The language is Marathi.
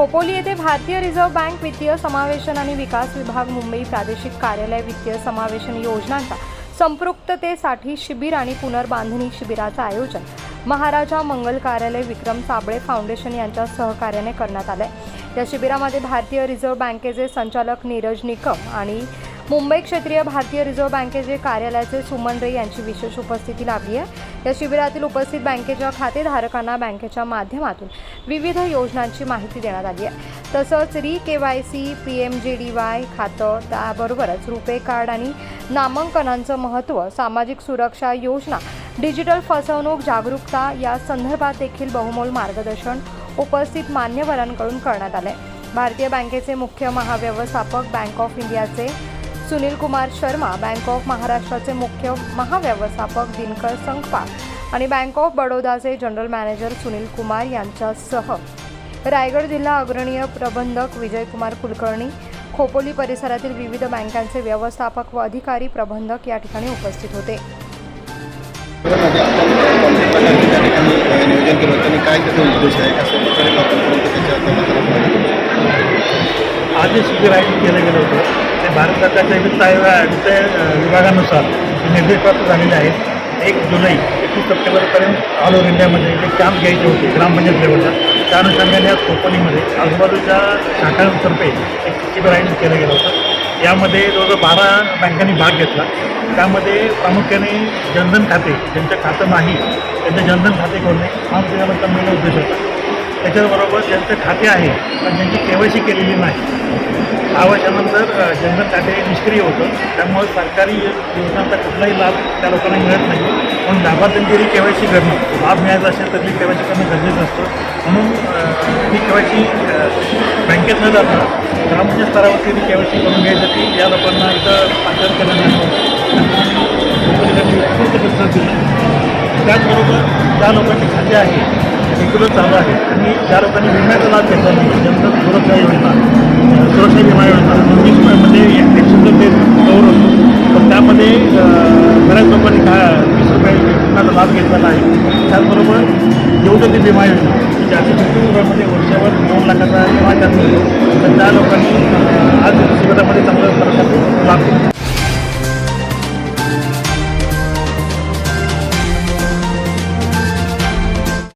खोपोली येथे भारतीय रिझर्व्ह बँक वित्तीय समावेशन आणि विकास विभाग मुंबई प्रादेशिक कार्यालय वित्तीय समावेशन योजनांचा संपृक्ततेसाठी शिबिर आणि पुनर्बांधणी शिबिराचं आयोजन महाराजा मंगल कार्यालय विक्रम साबळे फाउंडेशन यांच्या सहकार्याने करण्यात आलंय. या शिबिरामध्ये भारतीय रिझर्व्ह बँकेचे संचालक नीरज निकम आणि मुंबई क्षेत्रीय भारतीय रिझर्व्ह बँकेचे कार्यालयाचे सुमन रे यांची विशेष उपस्थिती लाभली आहे. या शिबिरातील उपस्थित बँकेच्या खातेधारकांना बँकेच्या माध्यमातून विविध योजनांची माहिती देण्यात आली आहे. तसंच re K Y C P M J D Y खातं त्याबरोबरच रुपे कार्ड आणि नामांकनांचं महत्त्व सामाजिक सुरक्षा योजना डिजिटल फसवणूक जागरूकता या संदर्भात देखील बहुमोल मार्गदर्शन उपस्थित मान्यवरांकडून करण्यात आलं आहे भारतीय बँकेचे मुख्य महाव्यवस्थापक बँक ऑफ इंडियाचे सुनील कुमार शर्मा बँक ऑफ महाराष्ट्राचे मुख्य महाव्यवस्थापक दिनकर संगपा आणि बँक ऑफ बडोदाचे जनरल मॅनेजर सुनील कुमार यांच्यासह रायगड जिल्हा अग्रणीय प्रबंधक विजयकुमार कुलकर्णी खोपोली परिसरातील विविध बँकांचे व्यवस्थापक व अधिकारी प्रबंधक या ठिकाणी उपस्थित होते. आज जे शिबिर आयोजित केलं गेलं होतं. भारत सरकारच्या वित्त आयोग वित्त विभागानुसार निर्देश प्राप्त झालेले आहेत. एक जुलै एकवीस सप्टेंबरपर्यंत ऑल ओव्हर इंडियामध्ये जे कॅम्प घ्यायचे होते ग्रामपंचायत लेवलला त्या अनुषंगाने आज कोकणीमध्ये आजूबाजूच्या शाखांतर्फे एक शिबिर आयोजित केलं गेलं होतं. यामध्ये जवळजवळ बारा बँकांनी भाग घेतला. त्यामध्ये प्रामुख्याने जनधन खाते ज्यांचं खातं नाही त्यांचं जनधन खाते खोलणे हा त्याच्याबद्दल मेन उद्देश होता. त्याच्याबरोबर ज्यांचं खाते आहे पण ज्यांची के वाय सी केलेली नाही दहा वर्षानंतर अ, जनधन खाते निष्क्रिय होतं. त्यामुळे सरकारी योजनांचा कुठलाही लाभ त्या लोकांना मिळत नाही. म्हणून लाभार्थ्यांची के वाय सी करणं लाभ मिळायचा असेल तर ती के वाय सी करणं गरजेचं असतं. म्हणून ती के वाय सी बँकेत न जाता ग्रामपंचायत स्तरावरती ती के वाय सी करून घ्यायसाठी या लोकांना इथं पाचार केलं त्याचबरोबर ज्या लोकांची खाते आहे रेग्युलर चालू आहे आणि ज्या लोकांनी विम्याचा लाभ घेतला नाही जनधन ते बऱ्याच लोकांनी का वीस रुपये विम्याचा लाभ घेतलेला आहे त्याचबरोबर जेवढं जीवज्योती विमा योजना की किती रुपयामध्ये वर्षावर दोन लाखाचा विमा त्यात तर त्या लोकांनी आज शिबिरामध्ये चांगल्या प्रकारचा लाभ घेतला.